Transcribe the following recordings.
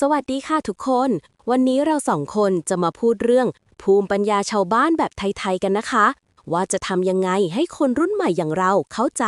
สวัสดีค่ะทุกคน วันนี้เราสองคนจะมาพูดเรื่อง ภูมิปัญญาชาวบ้านแบบไทย ๆ กันนะคะ ว่าจะทำยังไงให้คนรุ่นใหม่อย่างเราเข้าใจ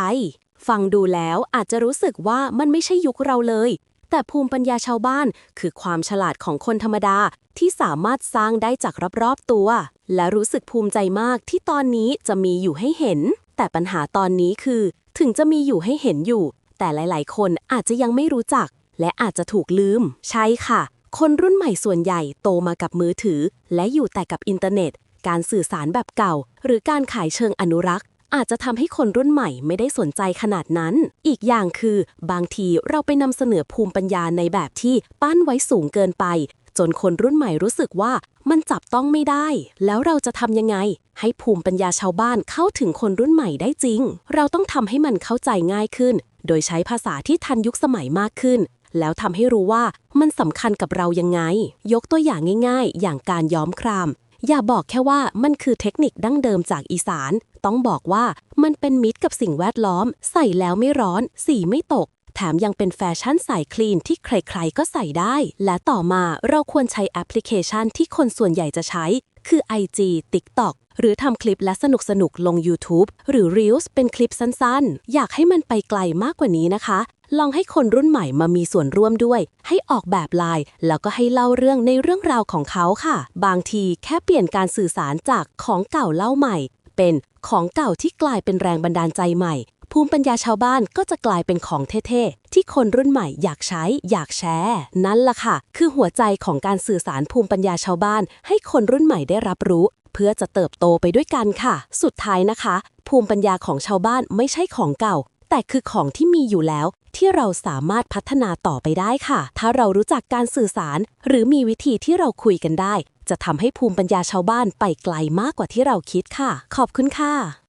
ฟังดูแล้วอาจจะรู้สึกว่ามันไม่ใช่ยุคเราเลย แต่ภูมิปัญญาชาวบ้านคือความฉลาดของคนธรรมดาที่สามารถสร้างได้จากรอบๆตัว และรู้สึกภูมิใจมากที่ตอนนี้จะมีอยู่ให้เห็น แต่ปัญหาตอนนี้คือ ถึงจะมีอยู่ให้เห็นอยู่ แต่หลาย ๆ คนอาจจะยังไม่รู้จัก และอาจจะถูกลืม ใช่ค่ะ คนรุ่นใหม่ส่วนใหญ่โตมากับมือถือ และอยู่แต่กับอินเทอร์เน็ต การสื่อสารแบบเก่า หรือการขายเชิงอนุรักษ์ อาจจะทำให้คนรุ่นใหม่ไม่ได้สนใจขนาดนั้น อีกอย่างคือบางทีเราไปนำเสนอภูมิปัญญาในแบบที่ปั้นไว้สูงเกินไป จนคนรุ่นใหม่รู้สึกว่ามันจับต้องไม่ได้ แล้วเราจะทำยังไง ให้ภูมิปัญญาชาวบ้านเข้าถึงคนรุ่นใหม่ได้จริง เราต้องทำให้มันเข้าใจง่ายขึ้น โดยใช้ภาษาที่ทันยุคสมัยมากขึ้น แล้วทำให้รู้ว่ามันสำคัญกับเรายังไง ยกตัวอย่างง่าย ๆ อย่างการย้อมคราม อย่าบอกแค่ว่ามันคือเทคนิคดั้งเดิมจากอีสาน ต้องบอกว่ามันเป็นมิตรกับสิ่งแวดล้อม ใส่แล้วไม่ร้อน สีไม่ตก แถมยังเป็นแฟชั่นสายคลีนที่ใครๆก็ใส่ได้ และต่อมาเราควรใช้แอปพลิเคชันที่คนส่วนใหญ่จะใช้ คือ IG TikTok หรือทำคลิปและสนุกๆลง YouTube หรือ Reels เป็นคลิปสั้นๆ อยากให้มันไปไกลมากกว่านี้นะคะ ลองให้คนรุ่นใหม่มามีส่วนร่วมด้วย ให้ออกแบบลาย แล้วก็ให้เล่าเรื่องในเรื่องราวของเขาค่ะ บางทีแค่เปลี่ยนการสื่อสารจากของเก่าเล่าใหม่ เป็นของเก่าที่กลายเป็นแรงบันดาลใจใหม่ ภูมิปัญญาชาวบ้านก็จะกลายเป็นของเท่ๆ ที่คนรุ่นใหม่อยากใช้ อยากแชร์ นั่นล่ะค่ะ คือหัวใจของการสื่อสารภูมิปัญญาชาวบ้าน ให้คนรุ่นใหม่ได้รับรู้ เพื่อจะเติบโตไปด้วยกันค่ะ สุดท้ายนะคะ ภูมิปัญญาของชาวบ้านไม่ใช่ของเก่า แต่คือของที่มีอยู่แล้ว ที่เราสามารถพัฒนาต่อไปได้ค่ะ ถ้าเรารู้จักการสื่อสาร หรือมีวิธีที่เราคุยกันได้ จะทำให้ภูมิปัญญาชาวบ้านไปไกลมากกว่าที่เราคิดค่ะ ขอบคุณค่ะ